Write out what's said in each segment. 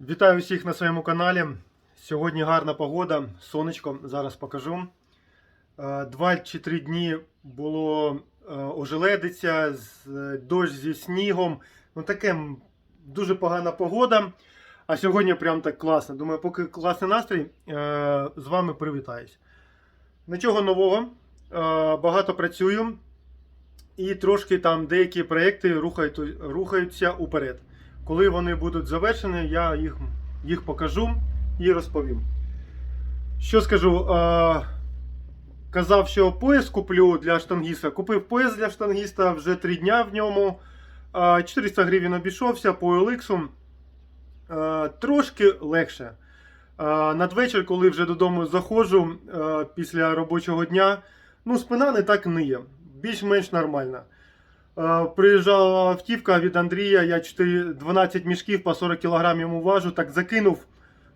Вітаю всіх на своєму каналі. Сьогодні гарна погода, сонечко, зараз покажу. Е, Два чи три дні було е, ожеледиця, е, дощ зі снігом. Ну таке дуже погана погода. А сьогодні прям так класно. Думаю, поки класний настрій, з вами привітаюсь. Нічого нового. Багато працюю. І трошки там деякі проекти рухаються уперед. Коли вони будуть завершені, я їх, їх покажу і розповім. Що скажу? Е, казав, що пояс куплю для штангіста. Купив пояс для штангіста вже 3 дня в ньому. Е, 400 гривень обійшовся по OLX. Е, трошки легше. Е, надвечір, коли вже додому заходжу е, після робочого дня, ну, спина не так ниє. Більш-менш нормальна. Е, Приїжджала автівка від Андрія, я 4, 12 мішків по 40 кг йому важу, так закинув.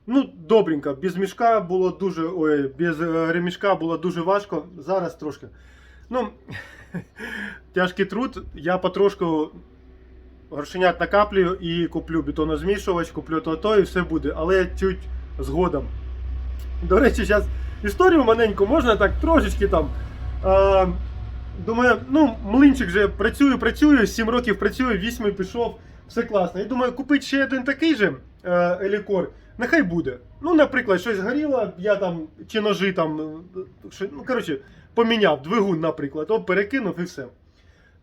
Ну, добренько, без мішка було дуже. Ой, без е, ремішка було дуже важко. Зараз трошки. Ну, тяжкий труд. Я потрошку грошенят накаплюю і куплю бетонозмішувач, куплю то-то і все буде. Але чуть згодом. До речі, зараз історію маленьку можна так трошечки там. Е, Думаю, ну, млинчик вже працюю, працюю, 7 років працюю, 8 пішов, все класно. І думаю, купити ще один такий же е, елікор, нехай буде. Ну, наприклад, щось горіло, я там чи ножи там, е, що- ну, коротше, поміняв двигун, наприклад, о, перекинув і все.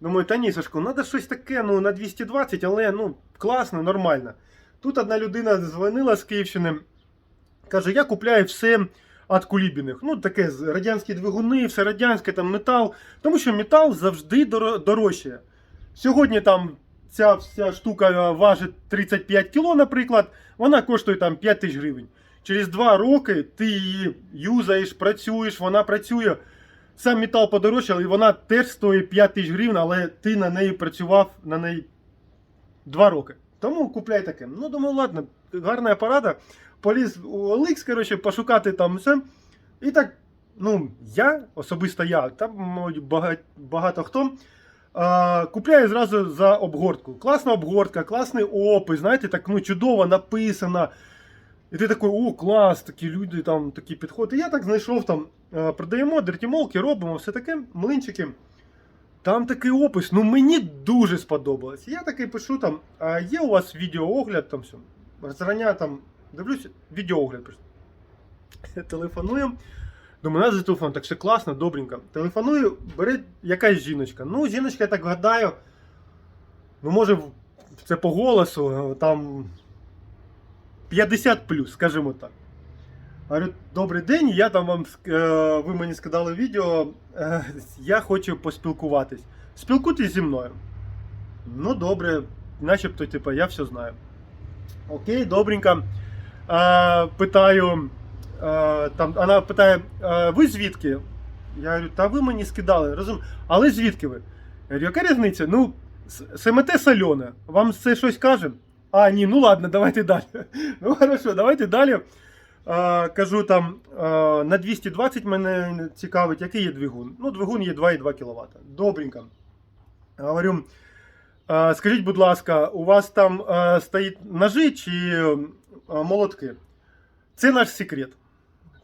Думаю, та ні, Сашко, треба щось таке, ну, на 220, але ну, класно, нормально. Тут одна людина дзвонила з Київщини, каже, я купляю все від Кулібіних. Ну, таке радянські двигуни, все радянське, там метал. Тому що метал завжди доро- дорожчає. Сьогодні там ця вся штука важить 35 кг, наприклад, вона коштує там 5 тисяч гривень. Через 2 роки ти її юзаєш, працюєш, вона працює. Сам метал подорожчав, і вона теж стоїть 5 тисяч гривень, але ти на неї працював на неї 2 роки. Тому купляй таке. Ну, думаю, ладно, гарна апарата. Поліз у OLX, коротше, пошукати там все. І так, ну, я, особисто я, там багато, багато хто. Купляє зразу за обгортку. Класна обгортка, класний опис, знаєте, так ну, чудово написано. І ти такий, о, клас, такі люди там такі підходи. І я так знайшов там, продаємо дертімолки, робимо все таке, млинчики. Там такий опис, ну мені дуже сподобалось. Я такий пишу там, а є у вас відеоогляд там все. Зрання там дивлюся, відеоогляд. Телефоную. Думаю, нас за телефон, так все класно, добренько. Телефоную, бере якась жіночка. Ну, жіночка, я так гадаю. Ну, може, це по голосу, там 50 плюс, скажімо так. Говорю, добрий день, я там вам е, ви мені скидали відео. е, Я хочу поспілкуватись. Спілкуйтесь зі мною. Ну, добре, начебто, типу, я все знаю. Окей, добренько. Е, питаю. Е, там, вона питає, е, ви звідки? Я говорю, та ви мені скидали, розум... але звідки ви? Я говорю, яка різниця? Ну, с- СМТ солене. Вам це щось каже? А, ні, ну ладно, давайте далі. Ну хорошо, давайте далі. Е, кажу там, е, на 220 мене цікавить, який є двигун. Ну, двигун є 2,2 кВт. Добренько. Говорю, е, скажіть, будь ласка, у вас там е, стоїть ножи чи молотки? Це наш секрет.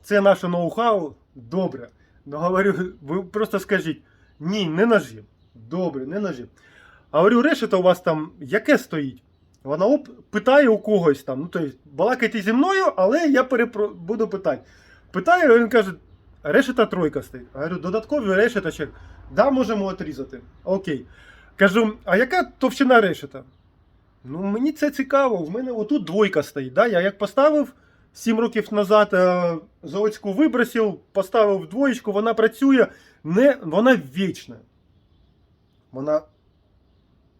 Це наше ноу-хау. Добре. Ну, говорю, ви просто скажіть, ні, не ножі. Добре, не ножі. А говорю, решета у вас там яке стоїть? Вона оп, питає у когось там. Ну, тобто, балакайте зі мною, але я перепро... буду питати. Питаю, він каже, решета тройка стоїть. А говорю, додаткові решеточок. Да, можемо отрізати. Окей. Кажу, а яка товщина решета? Ну, мені це цікаво. В мене отут двойка стоїть. Да? Я як поставив 7 років назад е, заводську вибросив, поставив двоєчку, вона працює, не, вона вічна. Вона.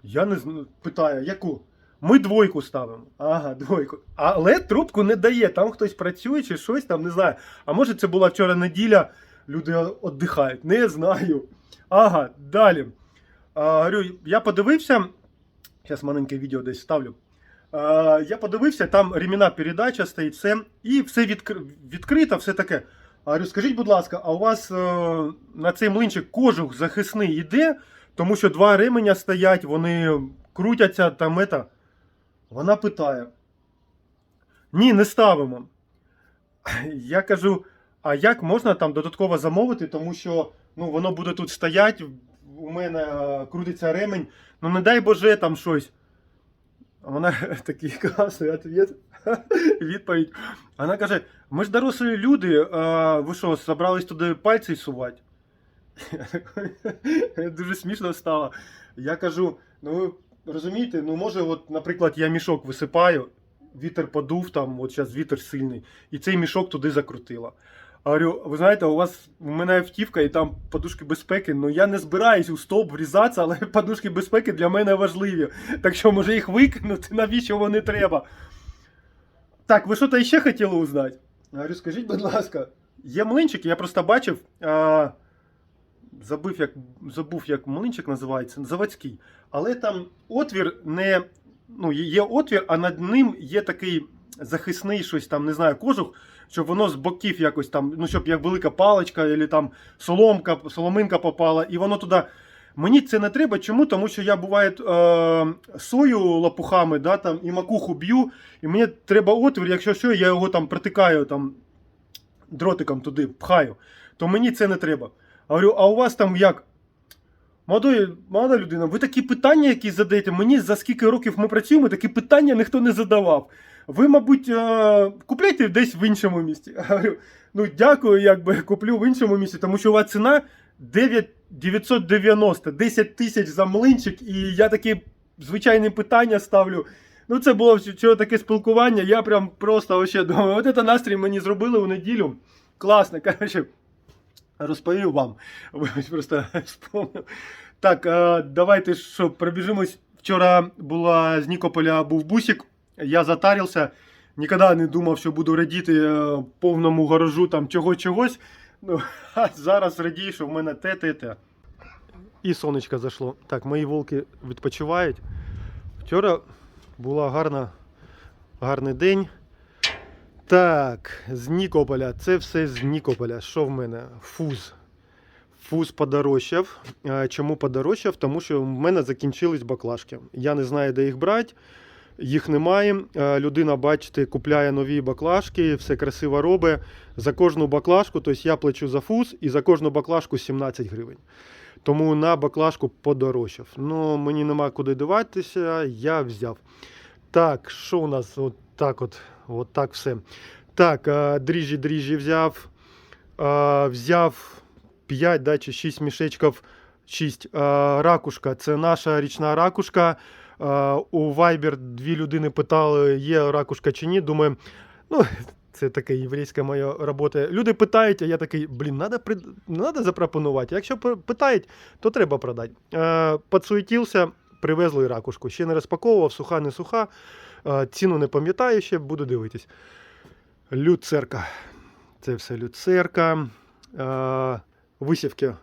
Я не знаю, питаю, яку? Ми двойку ставимо. Ага, двойку. Але трубку не дає. Там хтось працює чи щось там, не знаю. А може це була вчора неділя, люди віддихають. Не знаю. Ага, далі. А, говорю, я подивився. Зараз маленьке відео десь ставлю. А, я подивився, там реміна передача стоїть, все, і все відкр... відкрито, все таке. Говорю, скажіть, будь ласка, а у вас е, на цей млинчик кожух захисний йде, тому що два ременя стоять, вони крутяться там ета. Вона питає. Ні, не ставимо. Я кажу, а як можна там додатково замовити, тому що ну, воно буде тут стояти, у мене е, крутиться ремень, ну не дай Боже там щось. А вона такий класний відповідь, відповідь. Вона каже: ми ж дорослі люди, а ви що, собрались туди пальці сувати? Дуже смішно стало. Я кажу: ну ви розумієте, ну може, от, наприклад, я мішок висипаю, вітер подув, там, от зараз вітер сильний, і цей мішок туди закрутило. Говорю, ви знаєте, у вас у мене автівка і там подушки безпеки. Ну я не збираюсь у стовп врізатися, але подушки безпеки для мене важливі. Так що може їх викинути, навіщо вони треба? Так, ви що то ще хотіли узнати? Говорю, скажіть, будь ласка, є млинчик, я просто бачив. А, забув, як, забув, як млинчик називається, заводський. Але там отвір не. Ну, є отвір, а над ним є такий захисний щось там, не знаю, кожух, щоб воно з боків якось там, ну, щоб як велика паличка, або там соломка, соломинка попала, і воно туди. Мені це не треба. Чому? Тому що я буває е, сою лопухами, да, там, і макуху б'ю, і мені треба отвір, якщо що, я його там протикаю там, дротиком туди, пхаю, то мені це не треба. Говорю, а у вас там як? Молодої, молода людина, ви такі питання, які задаєте, мені за скільки років ми працюємо, такі питання ніхто не задавав. Ви, мабуть, е, купляйте десь в іншому місті. Говорю, ну дякую, якби куплю в іншому місті, тому що у вас ціна 9 990, 10 тисяч за млинчик, і я такі звичайні питання ставлю. Ну, це було вчора таке спілкування. Я прям просто вообще думаю, от це настрій мені зробили у неділю. Класно, коротше, розповів вам. Просто вспомнив. Так, е, давайте що, пробіжимось. Вчора була з Нікополя був бусик, я затарився. Ніколи не думав, що буду радіти е, повному гаражу там чого-чогось. Ну, а зараз радію, що в мене те, те, те. І сонечко зайшло. Так, мої волки відпочивають. Вчора була гарна, гарний день. Так, з Нікополя. Це все з Нікополя. Що в мене? Фуз. Фуз подорожчав. Чому подорожчав? Тому що в мене закінчились баклажки. Я не знаю, де їх брати. Їх немає. Людина, бачите, купляє нові баклажки, все красиво робить. За кожну баклажку, тобто я плачу за фуз і за кожну баклажку 17 гривень. Тому на баклажку подорожчав. Ну, мені нема куди диватися, я взяв. Так, що у нас? От так от, от так все. Так, е, дріжджі, дріжджі взяв. Е, Взяв 5 да, чи 6 мішечків. 6. Ракушка. Це наша річна ракушка. Е, У Viber дві людини питали, є ракушка чи ні. Думаю, ну, це така єврейська моя робота. Люди питають, а я такий, блін, треба при... надо запропонувати. Якщо питають, то треба продати. Е, Подсуетився, привезли ракушку. Ще не розпаковував, суха, не суха. Ціну не пам'ятаю ще, буду дивитись. Люцерка. Це все люцерка. Висівки.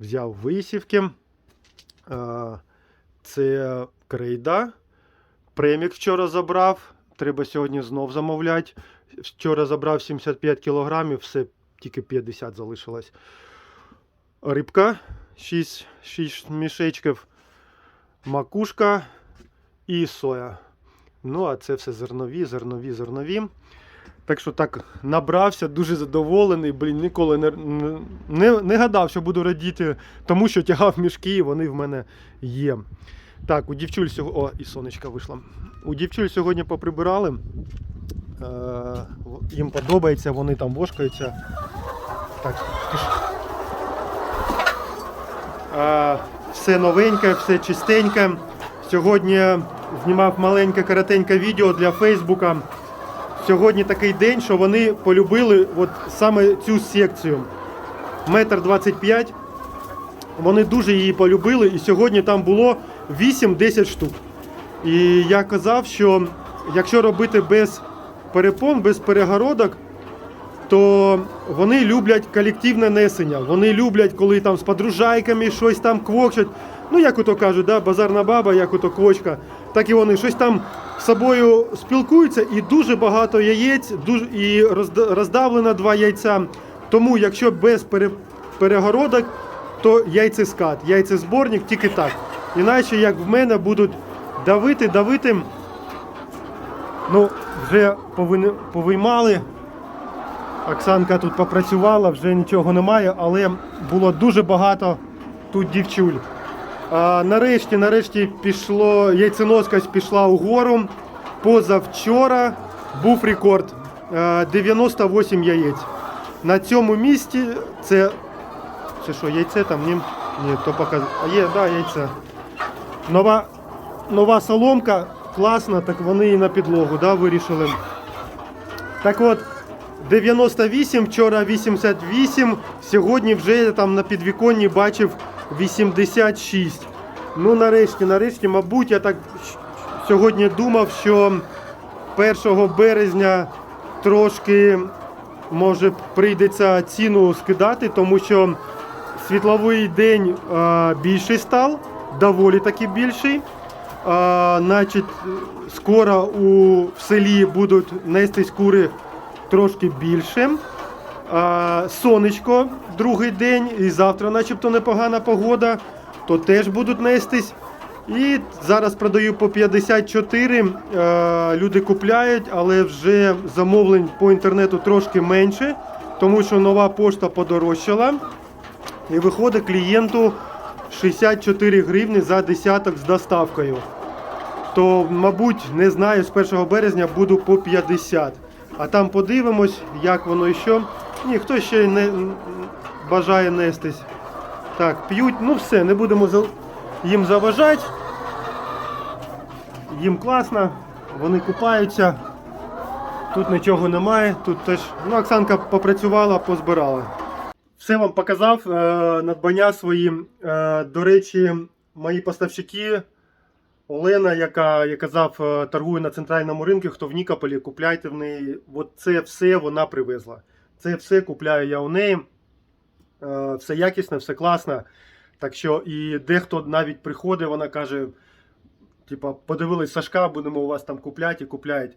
Взяв висівки. Це крейда. Премік вчора забрав. Треба сьогодні знов замовляти. Вчора забрав 75 кілограмів, все тільки 50 залишилось. Рибка 6, 6 мішечків, макушка і соя. Ну, а це все зернові, зернові, зернові. Так що так набрався, дуже задоволений. Блін, ніколи не, не, не гадав, що буду радіти, тому що тягав мішки, і вони в мене є. Так, у дівчуль сьогодні. О, і сонечка вийшла. У дівчуль сьогодні поприбирали. Е, їм подобається, вони там вошкаються. Так. Е, все новеньке, все чистеньке. Сьогодні знімав маленьке коротеньке відео для Фейсбука. Сьогодні такий день, що вони полюбили от саме цю секцію. Метр 25. Вони дуже її полюбили, і сьогодні там було 8-10 штук. І я казав, що якщо робити без перепон, без перегородок, то вони люблять колективне несення. Вони люблять, коли там з подружайками щось там квокчуть. Ну, як ото кажуть, да, базарна баба, як ото квочка. Так і вони щось там з собою спілкуються, і дуже багато яєць, дуже, і роздавлено два яйця. Тому, якщо без пере, перегородок, то яйцескат, яйцезборник тільки так. Іначе, як в мене, будуть давити, давити. Ну, вже повиймали. Оксанка тут попрацювала, вже нічого немає, але було дуже багато тут дівчуль. А, нарешті, нарешті пішло, яйценоскость пішла угору. Позавчора був рекорд 98 яєць. На цьому місці це. Це що, яйце там? Ні, ні то показ... А є, да, яйце. Нова, нова соломка, класна, так вони і на підлогу да, вирішили. Так от, 98, вчора 88, сьогодні вже там на підвіконні бачив 86. Ну, нарешті, нарешті, мабуть, я так сьогодні думав, що 1 березня трошки може прийдеться ціну скидати, тому що світловий день е, більший став, доволі таки більший. А, значить, скоро у в селі будуть нестись кури трошки більше. Сонечко другий день, і завтра, начебто, непогана погода, то теж будуть нестись. І зараз продаю по 54. Е, люди купляють, але вже замовлень по інтернету трошки менше, тому що нова пошта подорожчала. І виходить клієнту 64 гривні за десяток з доставкою. То, мабуть, не знаю, з 1 березня буду по 50. А там подивимось, як воно і що. Ні, хто ще не бажає нестись. Так, п'ють, ну все, не будемо їм заважати. Їм класно, вони купаються. Тут нічого немає, тут теж. Ну, Оксанка попрацювала, позбирала. Все вам показав е, надбання свої. Е, до речі, мої поставщики. Олена, яка я казав, е, торгує на центральному ринку, хто в Нікополі, купляйте в неї. От це все вона привезла. Це все купляю я у неї. Е, Все якісне, все класно. Так що і дехто навіть приходить, вона каже: типа, подивились Сашка, будемо у вас там купляти і купляють.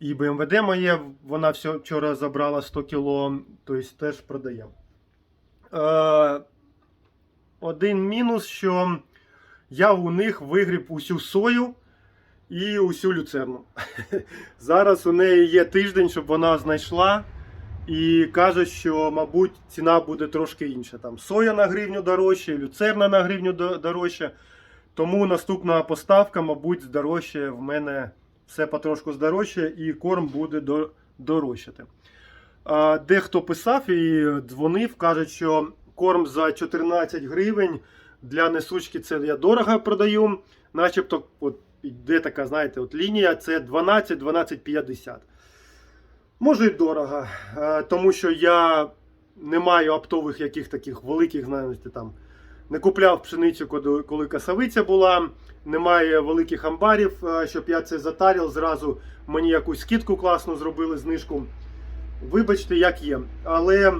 І БМВД моє, вона все вчора забрала 100 кіло, тобто теж продаємо. Е, один мінус, що я у них вигріб усю сою і усю люцерну. Зараз у неї є тиждень, щоб вона знайшла. І каже, що, мабуть, ціна буде трошки інша. Там соя на гривню дорожче, люцерна на гривню до- дорожче. Тому наступна поставка, мабуть, здорожчає в мене все потрошку здорожчає і корм буде дорожчати. Дехто писав і дзвонив, кажуть, що корм за 14 гривень для несучки це я дорого продаю. Начебто, от йде така, знаєте, от лінія це 12-12,50. Може і дорого, е, тому що я не маю оптових яких таких великих, знаєте, там. Не купляв пшеницю, коли, касавиця була, немає великих амбарів, е, щоб я це затарив. Зразу мені якусь скидку класну зробили, знижку. Вибачте, як є. Але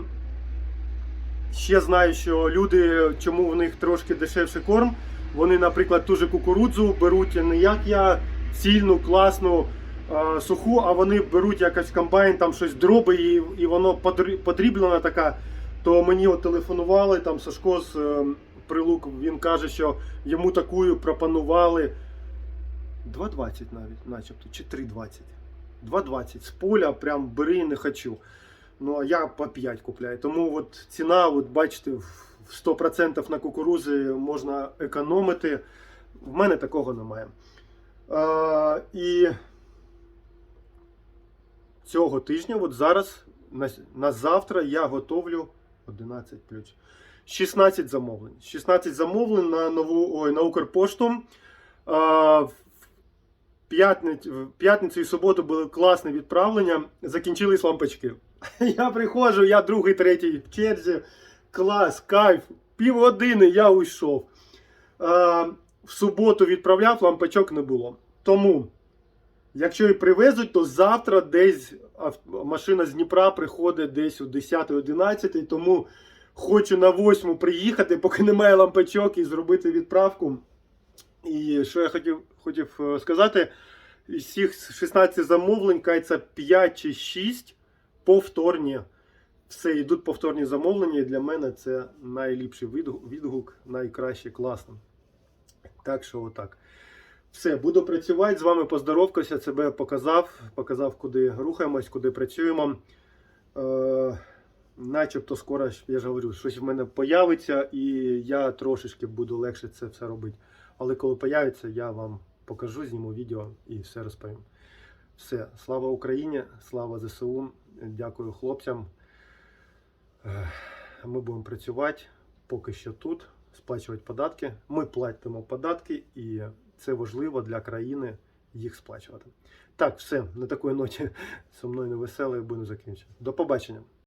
ще знаю, що люди, чому в них трошки дешевший корм, вони, наприклад, ту же кукурудзу беруть не як я цільну, класну, е, суху, а вони беруть якось комбайн, там щось дроби, і, і воно подрі- подріблена така. То мені от телефонували там Сашко з е, Прилук, він каже, що йому таку пропонували 2,20 навіть, начебто, чи 3,20. 2,20 з поля, прям бери, не хочу. Ну а я по 5 купляю. Тому от ціна, от бачите, в 100% на кукурузи можна економити. В мене такого немає. А, і цього тижня, от зараз, на, на завтра, я готовлю 11 плюс 16 замовлень. 16 замовлень на нову ой, на Укрпошту. А, в п'ятницю, п'ятницю і суботу були класне відправлення. Закінчились лампочки. Я приходжу, я другий, третій в черзі. Клас, кайф. Півгодини я уйшов. А, в суботу відправляв, лампочок не було. Тому, якщо і привезуть, то завтра десь машина з Дніпра приходить десь о 10-11. Тому хочу на 8 приїхати, поки немає лампочок, і зробити відправку. І що я хотів, хотів е, сказати, із цих 16 замовлень, кається 5 чи 6 повторні. Все, йдуть повторні замовлення, і для мене це найліпший відгук, найкраще, класно. Так що отак. Все, буду працювати. З вами поздоровкався, себе показав, показав, куди рухаємось, куди працюємо. Е, начебто скоро, я ж говорю, щось в мене появиться, і я трошечки буду легше це все робити. Але коли появиться, я вам покажу, зніму відео і все розповім. Все, слава Україні, слава ЗСУ. Дякую хлопцям. Е, Ми будемо працювати поки що тут, сплачувати податки. Ми платимо податки, і це важливо для країни їх сплачувати. Так, все, на такої ноті со мною невеселою буду закінчувати. До побачення.